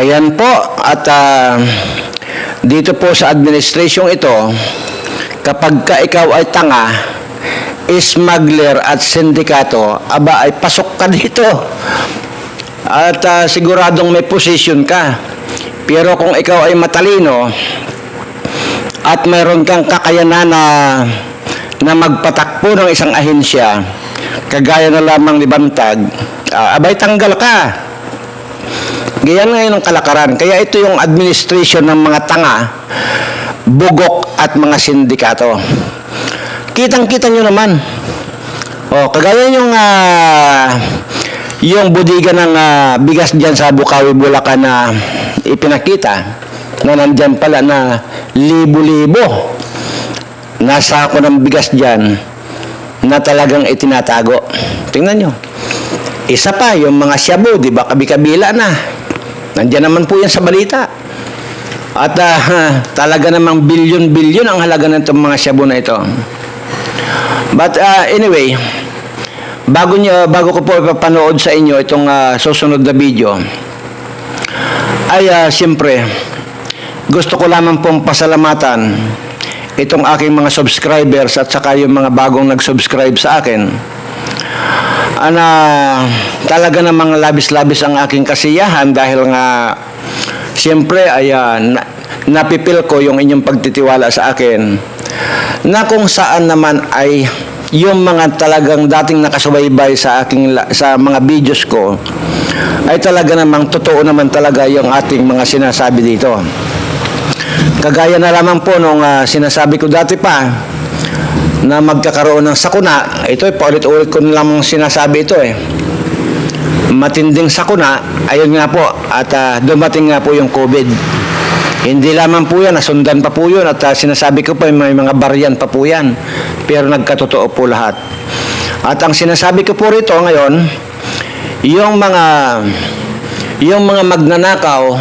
Ayan po, at ah, dito po sa administrasyong ito, kapag ka ikaw ay tanga, smuggler at sindikato, aba ay pasok ka dito. At ah, siguradong may position ka. Pero kung ikaw ay matalino at mayroon kang kakayanan na, na magpatakbo ng isang ahensya, kagaya na lamang ni Bantag, ah, abay tanggal ka. Ganyan ngayon ang kalakaran. Kaya ito yung administration ng mga tanga, bugok at mga sindikato. Kitang-kita nyo naman. O, kagaya yung ah, yung budiga ng ah, bigas dyan sa Bukawi, Bulacan na ipinakita na nandyan pala na libo-libo nasa ako ng bigas dyan na talagang itinatago. Tingnan nyo. Isa pa, yung mga shabu, di ba, kabi-kabila na. Nandiyan naman po yan sa balita. At ah, talaga namang bilyon-bilyon ang halaga ng itong mga shabu na ito. But ah, anyway, bago, nyo, bago ko po ipapanood sa inyo itong ah, susunod na video, ay ah, siyempre, gusto ko lamang pong pasalamatan itong aking mga subscribers at saka yung mga bagong nag-subscribe sa akin. Ana, talaga namang labis-labis ang aking kasiyahan dahil nga siyempre ay na, napipil ko yung inyong pagtitiwala sa akin na kung saan naman ay yung mga talagang dating nakasubaybay sa aking sa mga videos ko ay talaga namang totoo naman talaga yung ating mga sinasabi dito. Kagaya na lamang po nung ah, sinasabi ko dati pa na magkakaroon ng sakuna, ito eh, paulit-ulit ko na lamang sinasabi ito eh. Matinding sakuna, ayun nga po, at ah, dumating nga po yung COVID. Hindi lamang po yan, nasundan pa po yun at ah, sinasabi ko pa may mga baryan pa po yan. Pero nagkatotoo po lahat. At ang sinasabi ko po rito ngayon, yung mga yung mga magnanakaw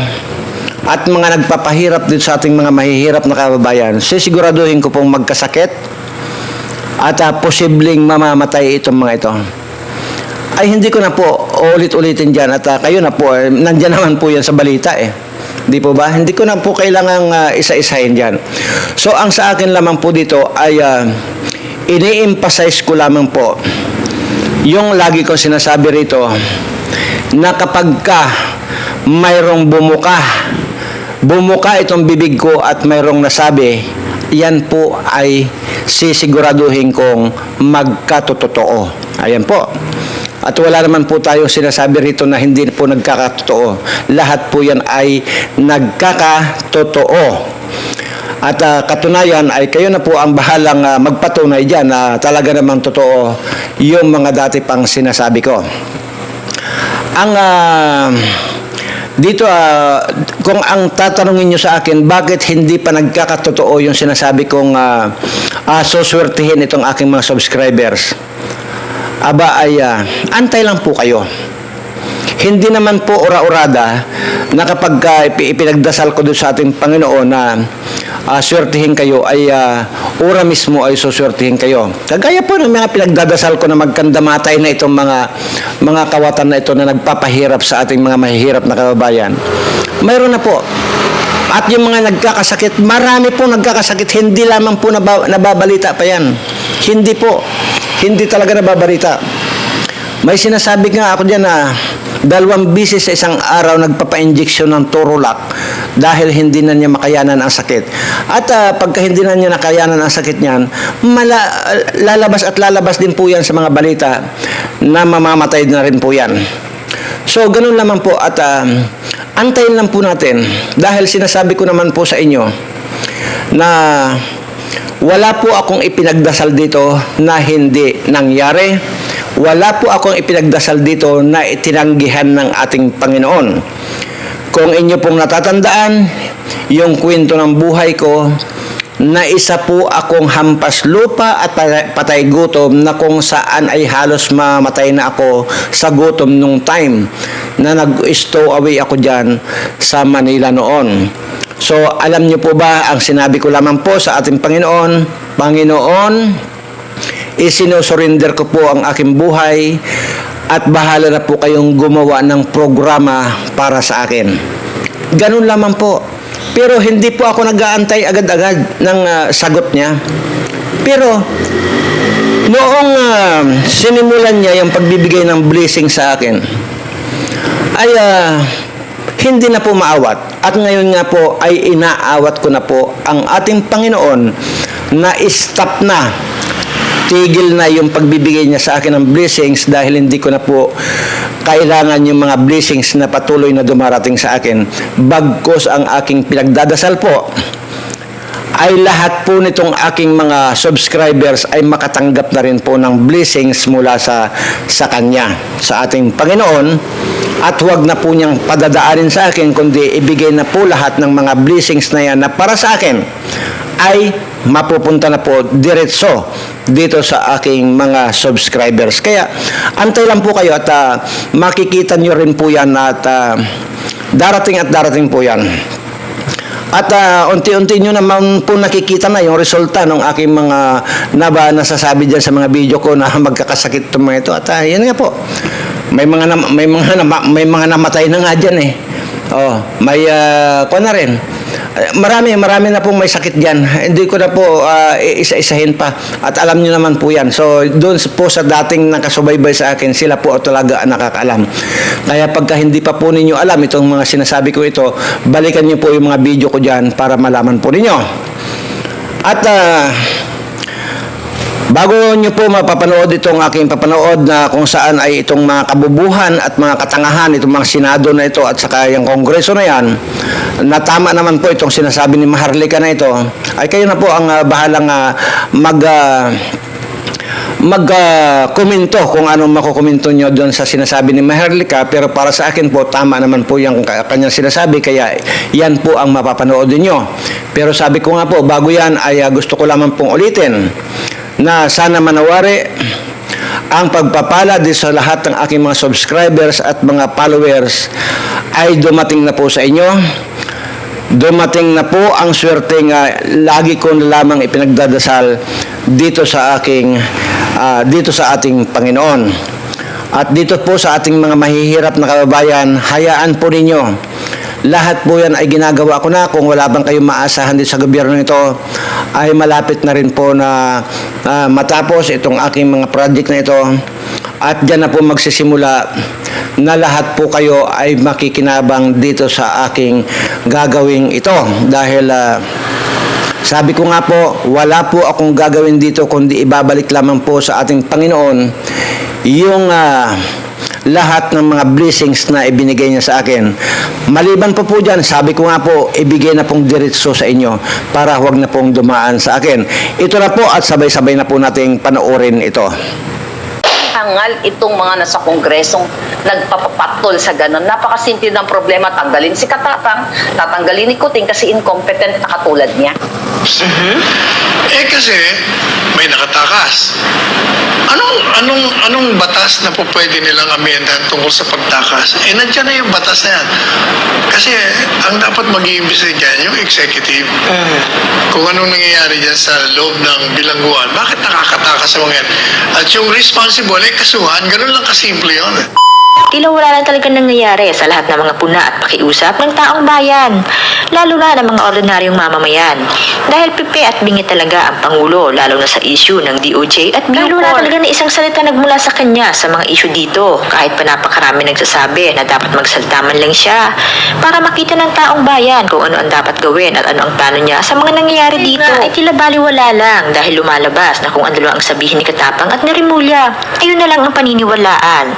at mga nagpapahirap din sa ating mga mahihirap na kababayan, sisiguraduhin ko pong magkasakit at ah, posibleng mamamatay itong mga ito. Ay hindi ko na po ulit-ulitin dyan at ah, kayo na po, eh, nandyan naman po yan sa balita eh. Di po ba? Hindi ko na po kailangang ah, isa-isahin dyan. So ang sa akin lamang po dito ay uh, ini-emphasize ko lamang po yung lagi ko sinasabi rito na kapag ka mayroong bumuka, bumuka itong bibig ko at mayroong nasabi, yan po ay sisiguraduhin kong magkatotoo. Ayan po. At wala naman po tayong sinasabi rito na hindi po nagkakatotoo. Lahat po yan ay nagkakatotoo. At ah, katunayan ay kayo na po ang bahalang ah, magpatunay dyan na talaga namang totoo yung mga dati pang sinasabi ko. Ang ah, dito ah, kung ang tatanungin nyo sa akin bakit hindi pa nagkakatotoo yung sinasabi kong uh, suswertihin itong aking mga subscribers. Aba ay ah, antay lang po kayo. Hindi naman po ora-orada na kapag ipi- ipinagdasal ko doon sa ating Panginoon na ah, swertihin kayo ay ah, ora mismo ay suswertihin kayo. Kagaya po ng mga pinagdadasal ko na magkandamatay na itong mga mga kawatan na ito na nagpapahirap sa ating mga mahihirap na kababayan. Mayroon na po. At yung mga nagkakasakit, marami po nagkakasakit, hindi lamang po naba- nababalita pa yan. Hindi po. Hindi talaga nababalita. May sinasabi nga ako diyan na dalawang bisis sa isang araw nagpapa-injection ng Torolac dahil hindi na niya makayanan ang sakit. At ah, pagka hindi na niya nakayanan ang sakit niyan, mala, lalabas at lalabas din po yan sa mga balita na mamamatay na rin po yan. So, ganun naman po at ah, antayin lang po natin dahil sinasabi ko naman po sa inyo na wala po akong ipinagdasal dito na hindi nangyari. Wala po akong ipinagdasal dito na itinanggihan ng ating Panginoon. Kung inyo pong natatandaan, yung kwento ng buhay ko, na isa po akong hampas lupa at patay- gutom na kung saan ay halos mamatay na ako sa gutom nung time na nag-stow away ako dyan sa Manila noon. So, alam niyo po ba ang sinabi ko lamang po sa ating Panginoon, Panginoon, isinusurrender ko po ang aking buhay at bahala na po kayong gumawa ng programa para sa akin. Ganun lamang po. Pero hindi po ako nag-aantay agad-agad ng ah, sagot niya. Pero noong ah, sinimulan niya yung pagbibigay ng blessing sa akin, ay ah, hindi na po maawat. At ngayon nga po ay inaawat ko na po ang ating Panginoon na stop na tigil na yung pagbibigay niya sa akin ng blessings dahil hindi ko na po kailangan yung mga blessings na patuloy na dumarating sa akin. Bagkos ang aking pinagdadasal po ay lahat po nitong aking mga subscribers ay makatanggap na rin po ng blessings mula sa sa kanya, sa ating Panginoon at huwag na po niyang padadaanin sa akin kundi ibigay na po lahat ng mga blessings na yan na para sa akin ay mapupunta na po diretso dito sa aking mga subscribers. Kaya antay lang po kayo at ah, makikita nyo rin po yan at ah, darating at darating po yan. At ah, unti-unti nyo naman po nakikita na yung resulta ng aking mga naba nasasabi dyan sa mga video ko na magkakasakit itong mga ito. At ah, yan nga po. May mga may mga may mga namatay na nga diyan eh. Oh, may uh, na rin. Marami, marami na pong may sakit diyan. Hindi ko na po ah, isa-isahin pa. At alam niyo naman po yan. So, doon po sa dating nakasubaybay sa akin, sila po talaga nakakaalam. Kaya pagka hindi pa po ninyo alam itong mga sinasabi ko ito, balikan niyo po yung mga video ko diyan para malaman po ninyo. At ah, Bago nyo po mapapanood itong aking papanood na kung saan ay itong mga kabubuhan at mga katangahan, itong mga senado na ito at saka yung kongreso na yan, na tama naman po itong sinasabi ni Maharlika na ito, ay kayo na po ang ah, bahalang ah, mag... ah, mag-komento kung anong makukomento nyo doon sa sinasabi ni Maharlika. Pero para sa akin po tama naman po yung ka- kanyang sinasabi kaya yan po ang mapapanood ninyo. Pero sabi ko nga po bago yan ay ah, gusto ko lamang pong ulitin na sana manawari ang pagpapala di sa lahat ng aking mga subscribers at mga followers ay dumating na po sa inyo dumating na po ang swerte nga lagi ko na lamang ipinagdadasal dito sa aking ah, dito sa ating Panginoon. At dito po sa ating mga mahihirap na kababayan, hayaan po ninyo. Lahat po yan ay ginagawa ko na. Kung wala bang kayong maasahan din sa gobyerno ito, ay malapit na rin po na ah, matapos itong aking mga project na ito. At dyan na po magsisimula na lahat po kayo ay makikinabang dito sa aking gagawing ito. Dahil ah, sabi ko nga po, wala po akong gagawin dito kundi ibabalik lamang po sa ating Panginoon yung ah, lahat ng mga blessings na ibinigay niya sa akin. Maliban po po dyan, sabi ko nga po, ibigay na pong diretso sa inyo para huwag na pong dumaan sa akin. Ito na po at sabay-sabay na po nating panoorin ito. hangal itong mga nasa kongresong nagpapapatol sa ganun. Napakasimple ng problema. Tanggalin si Katapang, tatanggalin ni Kuting kasi incompetent na katulad niya. Eh kasi may nakatakas. Anong anong anong batas na po pwede nilang amendahan tungkol sa pagtakas? Eh nandiyan na yung batas na yan. Kasi ang dapat mag-iimbisa dyan, yung executive. Kung anong nangyayari dyan sa loob ng bilangguan, bakit nakakatakas sa mga yan? At yung responsible, eh kasuhan, ganun lang kasimple yun. Tila wala lang talaga nangyayari sa lahat ng mga puna at pakiusap ng taong bayan, lalo na ng mga ordinaryong mamamayan. Dahil pipi at bingi talaga ang Pangulo, lalo na sa issue ng DOJ at Bucor. Lalo na talaga na isang salita nagmula sa kanya sa mga issue dito, kahit pa napakarami nagsasabi na dapat magsalta man lang siya para makita ng taong bayan kung ano ang dapat gawin at ano ang plano niya sa mga nangyayari dito. Ay tila baliwala lang dahil lumalabas na kung ano ang sabihin ni Katapang at ni Rimulya. Ayun na lang ang paniniwalaan.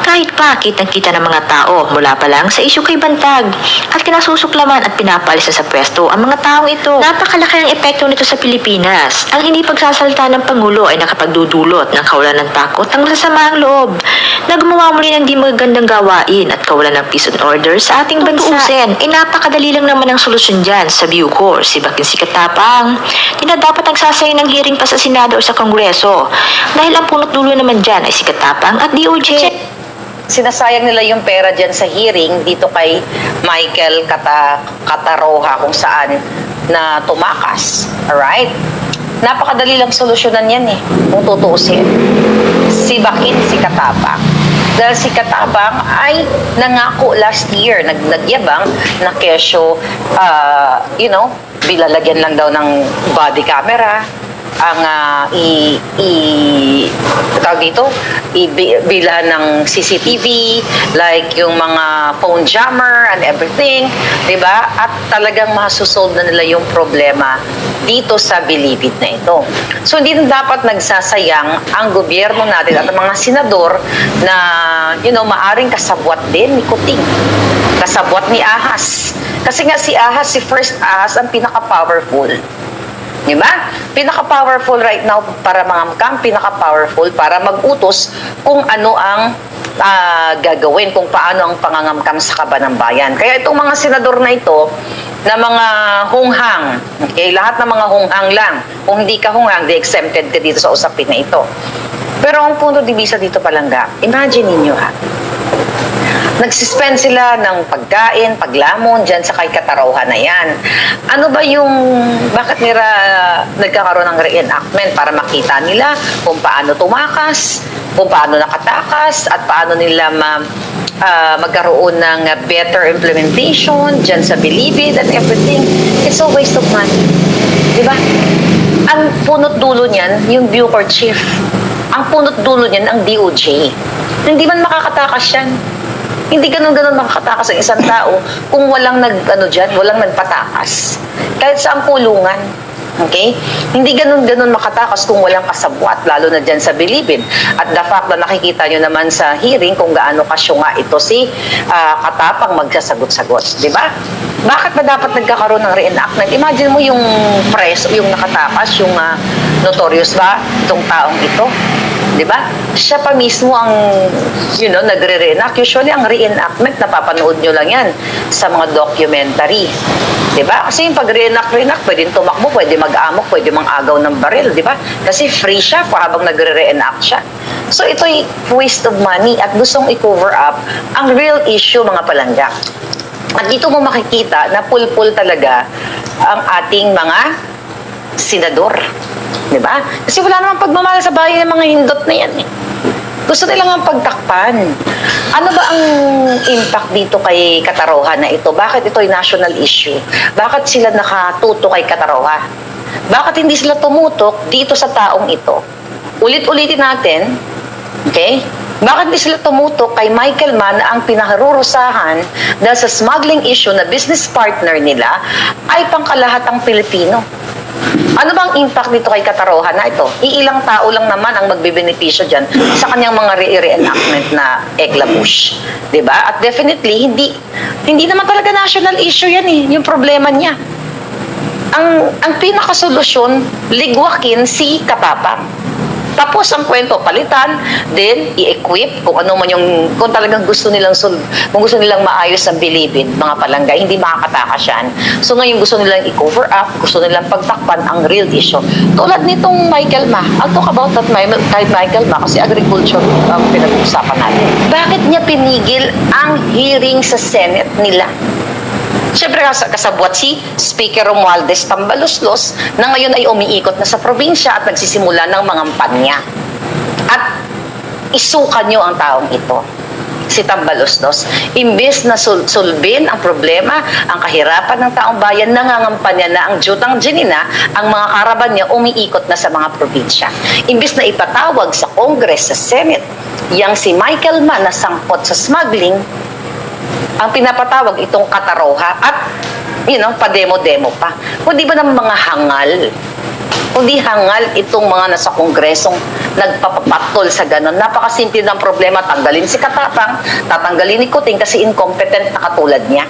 Kahit pa kitang-kita ng mga tao mula pa lang sa isyu kay Bantag at kinasusuklaman at pinapalis na sa pwesto ang mga taong ito. Napakalaki ang epekto nito sa Pilipinas. Ang hindi pagsasalta ng Pangulo ay nakapagdudulot ng kawalan ng takot ng masasamaang loob na gumawa muli ng di magagandang gawain at kawalan ng peace and order sa ating bansa. Tutuusin, ay napakadali lang naman ang solusyon dyan sa Bucor, si Bakin si Katapang. Di na dapat nagsasayang ng hearing pa sa Senado o sa Kongreso dahil ang punot dulo naman dyan ay si Katapang at DOJ. Sinasayang nila yung pera dyan sa hearing dito kay Michael Kata, Kataroha kung saan na tumakas. Alright? Napakadali lang solusyonan yan eh, kung tutuusin. Si Bakit, si Katapa. Dahil si Katabang ay nangako last year, nag nagyabang na kesyo, ah, you know, bilalagyan lang daw ng body camera, ang ah, i, i tawag dito, i, bi- bilhan ng CCTV, like yung mga phone jammer and everything, di ba? At talagang masusolve na nila yung problema dito sa bilibid na ito. So hindi na dapat nagsasayang ang gobyerno natin at ang mga senador na, you know, maaring kasabwat din ni Kuting. Kasabwat ni Ahas. Kasi nga si Ahas, si First Ahas, ang pinaka-powerful. Di ba? Pinaka-powerful right now para kang pinaka-powerful para mag-utos kung ano ang ah, gagawin, kung paano ang pangangamkam sa kaba ng bayan. Kaya itong mga senador na ito, na mga hunghang, okay, lahat ng mga hunghang lang. Kung hindi ka hunghang, di exempted ka dito sa usapin na ito. Pero ang punto di visa dito palangga, imagine ninyo ha, nagsispend sila ng pagkain, paglamon dyan sa kay Katarauhan na yan. Ano ba yung, bakit nila nagkakaroon ng reenactment para makita nila kung paano tumakas, kung paano nakatakas, at paano nila ma, ah, magkaroon ng better implementation dyan sa Bilibid and everything. It's a waste of money. Di ba? Ang punot dulo niyan, yung Bucor Chief. Ang punot dulo niyan, ang DOJ. Hindi man makakatakas yan. Hindi ganun-ganun makakatakas ang isang tao kung walang nag, ano dyan, walang nagpatakas. Kahit sa ang kulungan. Okay? Hindi ganun-ganun makatakas kung walang kasabwat, lalo na dyan sa bilibid. At the fact na nakikita nyo naman sa hearing kung gaano kasyunga ito si ah, Katapang magsasagot-sagot. Di ba? Bakit ba dapat nagkakaroon ng reenactment? Imagine mo yung press, yung nakatakas, yung ah, notorious ba, itong taong ito. Di ba? Siya pa mismo ang, you know, nagre-reenact. Usually, ang reenactment, napapanood nyo lang yan sa mga documentary. Di ba? Kasi yung pag-reenact, reenact, pwedeng tumakbo, pwede mag-amok, pwede mang-agaw ng baril, di ba? Kasi free siya habang nagre-reenact siya. So, ito'y waste of money at gustong i-cover up ang real issue, mga palangga. At dito mo makikita na pulpul talaga ang ating mga senador. Di ba? Kasi wala namang pagmamahal sa bayan ng mga hindot na yan eh. Gusto nila nga pagtakpan. Ano ba ang impact dito kay Kataroha na ito? Bakit ito ay national issue? Bakit sila nakatuto kay Kataroha? Bakit hindi sila tumutok dito sa taong ito? Ulit-ulitin natin, okay? Bakit hindi sila tumutok kay Michael Mann ang pinaharurusahan dahil sa smuggling issue na business partner nila ay pangkalahatang Pilipino? Ano bang impact dito kay Kataroha na ito? Iilang tao lang naman ang magbebenepisyo dyan sa kanyang mga re- reenactment na eklabush. 'Di ba? At definitely, hindi, hindi naman talaga national issue yan eh, yung problema niya. Ang, ang pinakasolusyon, ligwakin si Katapang. Tapos ang kwento, palitan, then i-equip kung ano man yung, kung talagang gusto nilang, kung gusto nilang maayos ang bilibid, mga palangga, hindi makakatakas yan. So ngayon gusto nilang i-cover up, gusto nilang pagtakpan ang real issue. Tulad nitong Michael Ma, I'll talk about that kay Michael Ma kasi agriculture ang pinag-uusapan natin. Bakit niya pinigil ang hearing sa Senate nila? Siyempre kas- kasabwat si Speaker Romualdez Tambaluslos na ngayon ay umiikot na sa probinsya at nagsisimula ng mga panya. At isukan niyo ang taong ito si Tambaluslos. Imbes na sul- sulbin ang problema, ang kahirapan ng taong bayan, nangangampanya na ang jutang ginina, ang mga karaban niya umiikot na sa mga probinsya. Imbes na ipatawag sa Congress, sa Senate, yang si Michael Mann na sangkot sa smuggling, ang pinapatawag itong kataroha at you know, pademo-demo pa. Kundi ba ng mga hangal? Kundi hangal itong mga nasa kongresong nagpapapatol sa ganon. Napakasimple ng problema. Tanggalin si Katapang, tatanggalin ni Kuting kasi incompetent na katulad niya.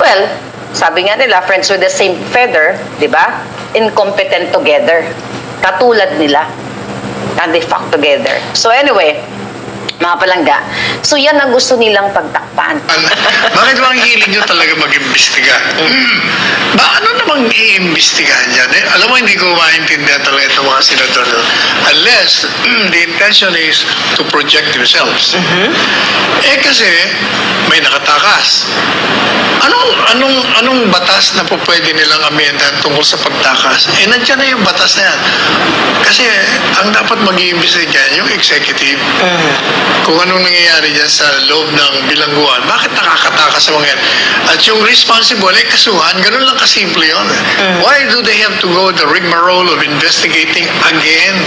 Well, sabi nga nila, friends with the same feather, di ba? Incompetent together. Katulad nila. And they fuck together. So anyway, mga palangga. So yan ang gusto nilang pagtakpan. Bakit ba ang hilig nyo talaga mag-imbestiga? Hmm. Ba, ano namang i-imbestigahan dyan? Eh, alam mo, hindi ko maintindihan talaga itong mga senador. Unless mm, the intention is to project themselves. Eh kasi, may nakatakas. Anong anong anong batas na po pwede nilang amenda tungkol sa pagtakas? Eh nandiyan na yung batas na yan. Kasi ang dapat mag-iimbestiga dyan, yung executive. Kung anong nangyayari dyan sa loob ng bilangguan, bakit nakakatakas sa mga yan? At yung responsible, eh kasuhan, ganun lang kasimple yun. Why do they have to go the rigmarole of investigating again?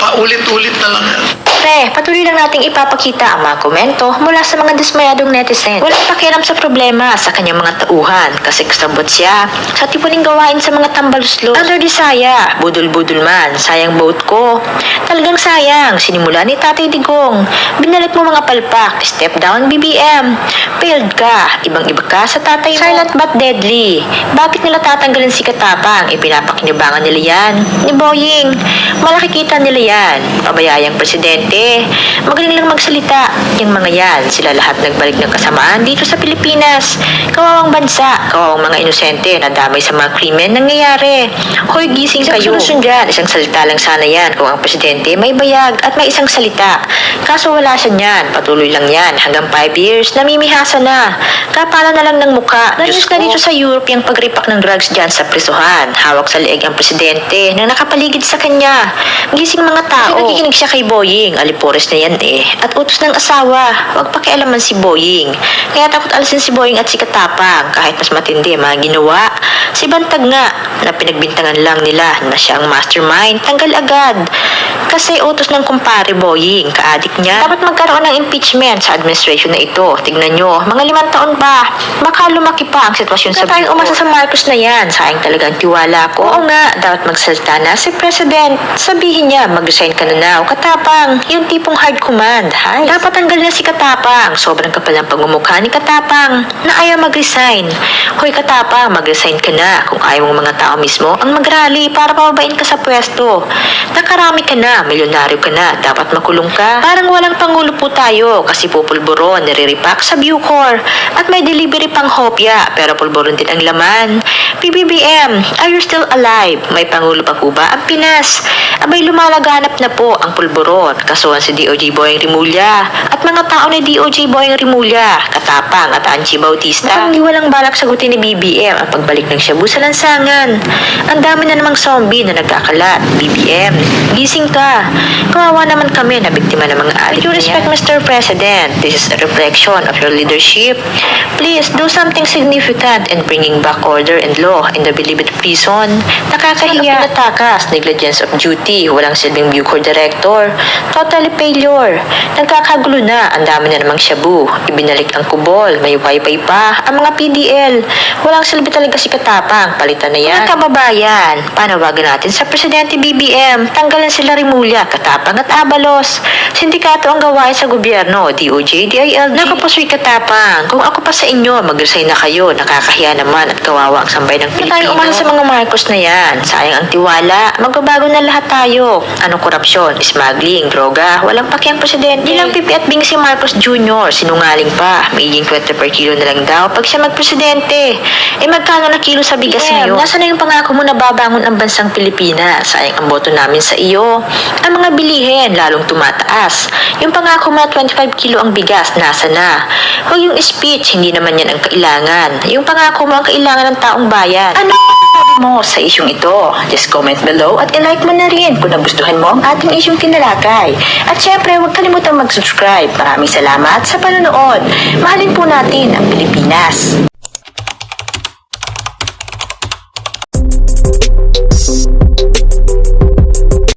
Paulit-ulit na lang yan. Pre, patuloy lang nating ipapakita ang mga komento mula sa mga dismayadong netizen. Walang pakialam sa problema sa kanyang mga tauhan kasi kasabot siya sa tipuning gawain sa mga tambaluslos. Under Disaya, budol-budol man, sayang boat ko. Talagang sayang, sinimula ni Tatay Digong. Binalik mo mga palpak, step down BBM. Failed ka, ibang-iba ka sa tatay mo. Silent but deadly. Bakit nila tatanggalin si Katapang? Ipinapakinabangan nila yan. Ni Boying, malaki kita nila yan. Pabayayang presidente. Magaling lang magsalita. Yung mga yan, sila lahat nagbalik ng kasamaan dito sa Pilipinas. Kawawang bansa, kawawang mga inosente na damay sa mga krimen nangyayari. Hoy, gising kayo. Solusyon dyan, isang salita lang sana yan kung ang presidente may bayag at may isang salita. Kaso wala siya niyan, patuloy lang yan. Hanggang 5 years, namimihasa na. Kapala na lang ng muka. Narinig na dito sa Europe yung pagripak ng drugs dyan sa prisuhan. Hawak sa leeg ang presidente na nakapaligid sa kanya. Gising mga tao. Kasi nakikinig siya kay Boying. Alipores na yan eh. At utos ng asawa. Huwag pakialaman si Boying. Kaya takot alisin si Boying at si Katapang kahit mas matindi ang mga ginawa. Si Bantag nga na pinagbintangan lang nila na siya ang mastermind. Tanggal agad. Kasi utos ng kumpare Boying, kaadik niya. Dapat magkaroon ng impeachment sa administration na ito. Tignan nyo, mga limang taon pa. Baka lumaki pa ang sitwasyon sa tayong umasa sa Marcos na yan. Sayang talagang tiwala ko. Oo nga, dapat magsalita na si President. Sabihin niya, mag-resign ka na now. Katapang, yung tipong hard command. Hay. Dapat tanggal na si Katapang. Sobrang kapal ng pagmumukha ni Katapang na ayaw mag-resign. Hoy Katapang, mag-resign ka na kung ayaw mong mga tao mismo ang mag-rally para pababain ka sa pwesto. Nakarami ka na, milyonaryo ka na, dapat makulong ka. Parang walang pangulo po tayo kasi po pulburon, niriripak sa Bucor. At may delivery pang hopya, pero pulburon din ang laman. PBBM, are you still alive? May pangulo pa po ba ang Pinas? Abay lumalaganap na po ang pulburon. Kasuhan si DOJ Boyeng Rimulya at mga tao ni DOJ Boyeng Rimulya, Katapang at Anchi Bautista. Mukhang walang balak sagutin ni BBM ang pagbalik ng Shabu sa lansangan. Ang dami na namang zombie na nagkakalat. BBM, gising ka. Kawawa naman kami na biktima ng mga With due respect, Mr. President, this is a reflection of your leadership. Please do something significant in bringing back order and law in the Bilibid prison. Nakakahiya. Natakas, negligence of duty, walang silbing Bucor director, totally failure. Nagkakagulo na, ang dami na namang shabu. Ibinalik ang kubol, may wifi pa, ang mga PDL. Walang silbi talaga si Katapang, palitan na yan. Mga kababayan, panawagan natin sa Presidente BBM, tanggalan sila Rimulya, Katapang at Abalos. Sindikato ang gawain sa gobyerno, DOJ, DILG. Naku po, sweet Katapang, kung ako pa sa inyo, mag-resign na kayo, nakakahiya naman at kawawa ang sambay ng Pilipino. Tayo umasa sa mga Marcos na yan, sayang ang tiwala, magbabago na lahat tayo. Anong korupsyon, smuggling, droga, walang pakiang presidente. Di lang pipi at bing si Marcos Jr., sinungaling pa, magiging 20 per kilo na lang daw pag siya magpresidente. Eh magkano na kilo sa bigas ngayon? Nasaan na yung pangako mo na babangon ang bansang Pilipinas? Sayang ang boto namin sa iyo. Ang mga bilihin, lalong tumataas. Yung pangako mo na 25 kilo ang bigas, nasa na? Huwag yung speech, hindi naman yan ang kailangan. Yung pangako mo ang kailangan ng taong bayan. Ano mo sa isyong ito? Just comment below at ilike mo na rin kung nagustuhan mo ang ating isyong kinalakay. At syempre, huwag kalimutang mag-subscribe. Maraming salamat sa panonood. Mahalin po natin ang Pilipinas. Yes.